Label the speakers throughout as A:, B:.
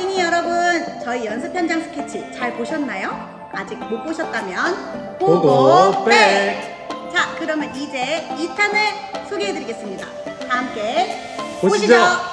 A: 어린이 여러분, 저희 연습 현장 스케치 잘 보셨나요? 아직 못 보셨다면
B: 보고 백.
A: 자, 그러면 이제 2탄을 소개해 드리겠습니다. 다 함께
B: 보시죠.
C: 나만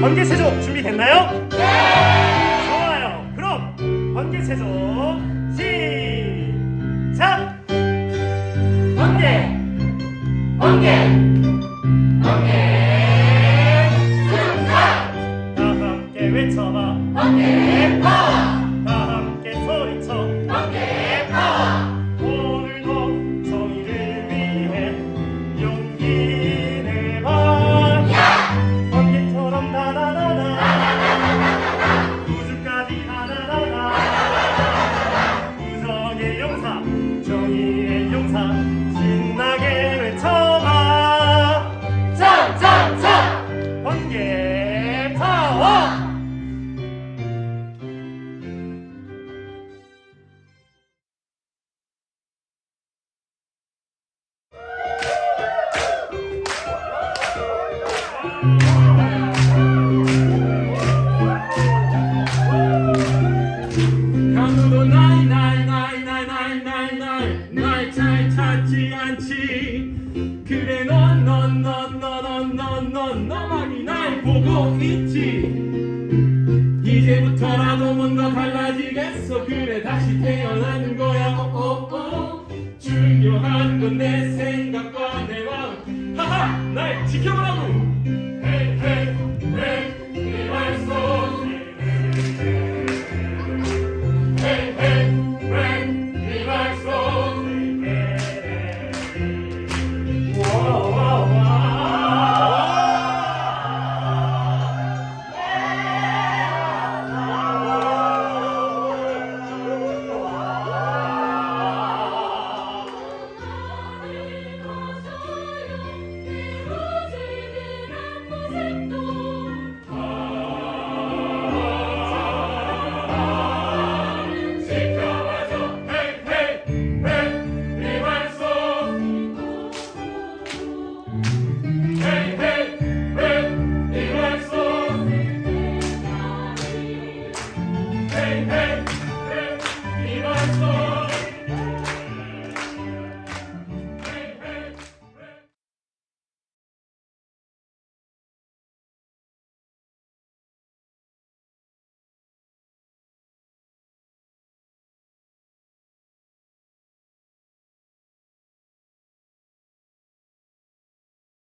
D: 번개 세조 준비됐나요? 네. 좋아요. 그럼 번개 세조 시작. 번개, one. 같지
E: 않지. 그래 넌 넌 넌 넌 넌 넌 넌 너만이 날 보고 있지. 이제부터라도 뭔가 달라지겠어. 그래 다시 태어나는 거야. 오오오 중요한 건 내 생각과 내 마음. 하하 날 지켜보라고.